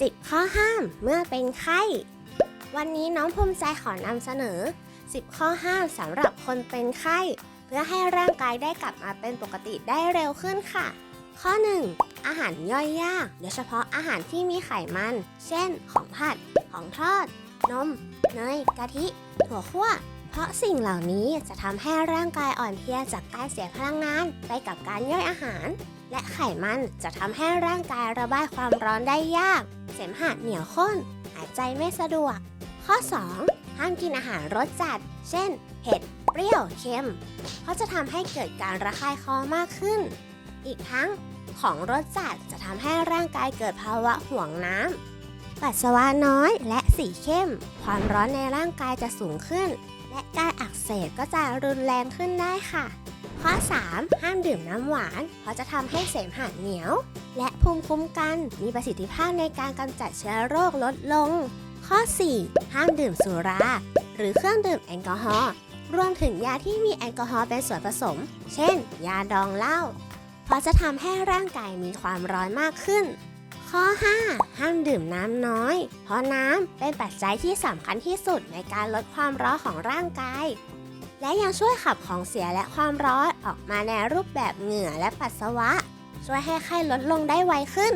10 ข้อห้ามเมื่อเป็นไข้ วันนี้น้องภูมิใจขอนำเสนอ 10 ข้อห้ามสำหรับคนเป็นไข้ เพื่อให้ร่างกายได้กลับมาเป็นปกติได้เร็วขึ้นค่ะ ข้อ 1 อาหารย่อยยาก โดยเฉพาะอาหารที่มีไขมัน เช่น ของผัด ของทอด นม เนย กะทิ ถั่วคั่วเพราะสิ่งเหล่านี้จะทำให้ร่างกายอ่อนเพลียจากการเสียพลังงานไปกับการย่อยอาหาร และไขมันจะทำให้ร่างกายระบายความร้อนได้ยาก สมหะเหนียวข้น หายใจไม่สะดวก ข้อ 2 ห้ามกินอาหารรสจัด เช่น เผ็ด เปรี้ยว เค็ม เพราะจะทำให้เกิดการระคายคอมากขึ้น อีกทั้งของรสจัดจะทำให้ร่างกายเกิดภาวะห่วงน้ำ ปัสสาวะน้อยและสีเข้ม ความร้อนในร่างกายจะสูงขึ้น และการอักเสบก็จะรุนแรงขึ้นได้ค่ะ ข้อ 3 ห้ามดื่มน้ำหวาน เพราะจะทำให้เสมหะเหนียว และภูมิคุ้มกันมีประสิทธิภาพในการกำจัดเชื้อโรคลดลง ข้อ 4 ห้ามดื่มสุรา หรือเครื่องดื่มแอลกอฮอล์รวมถึงยาที่มีแอลกอฮอล์เป็นส่วนผสม เช่น ยาดองเหล้าเพราะจะทำให้ร่างกายมีความร้อนมากขึ้น ข้อ 5 ห้ามดื่มน้ำน้อย เพราะน้ำเป็นปัจจัยที่สำคัญที่สุดในการลดความร้อนของร่างกาย และยังช่วยขับของเสียและความร้อนออกมาในรูปแบบเหงื่อและปัสสาวะ ช่วยให้ไข้ลดลงได้ไวขึ้น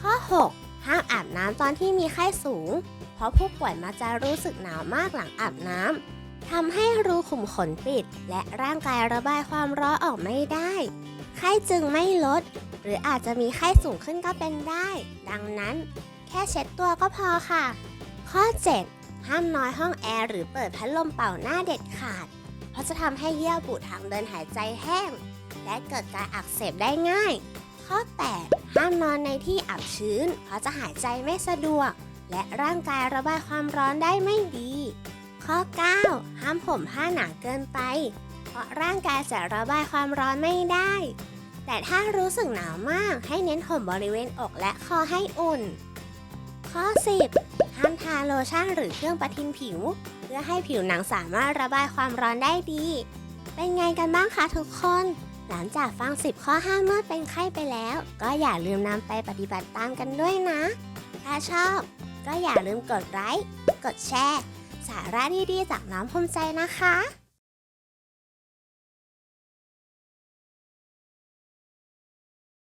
ข้อ 6 ห้ามอาบน้ำตอนที่มีไข้สูง เพราะผู้ป่วยมักจะรู้สึกหนาวมากหลังอาบน้ำทำให้รูขุมขนปิด และร่างกายระบายความร้อนออกไม่ได้ ไข้จึงไม่ลด หรืออาจจะมีไข้สูงขึ้นก็เป็นได้ ดังนั้น แค่เช็ดตัวก็พอค่ะ ข้อ 7 ห้ามน้อยห้องแอร์หรือเปิดพัดลมเป่าหน้าเด็ดขาด เพราะจะทำให้เยื่อบุทางเดินหายใจแห้ง และเกิดการอักเสบได้ง่าย ข้อ 8 ห้ามนอนในที่อับชื้น เพราะจะหายใจไม่สะดวก และร่างกายระบายความร้อนได้ไม่ดี ข้อ 9 ห้ามห่มผ้าหนาเกินไป เพราะร่างกายจะระบายความร้อนไม่ได้ แต่ถ้ารู้สึกหนาวมากให้เน้นห่มบริเวณอกและคอให้อุ่น ข้อ 10 โลชั่นหรือเครื่องประทินผิว เพื่อให้ผิวหนังสามารถระบายความร้อนได้ดี เป็นไงกันบ้างคะทุกคน หลังจากฟัง 10 ข้อห้ามเมื่อเป็นไข้ไปแล้ว ก็อย่าลืมนำไปปฏิบัติตามกันด้วยนะ ถ้าชอบ ก็อย่าลืมกดไลค์กดแชร์ สาระดีๆจากน้องภูมิใจนะคะ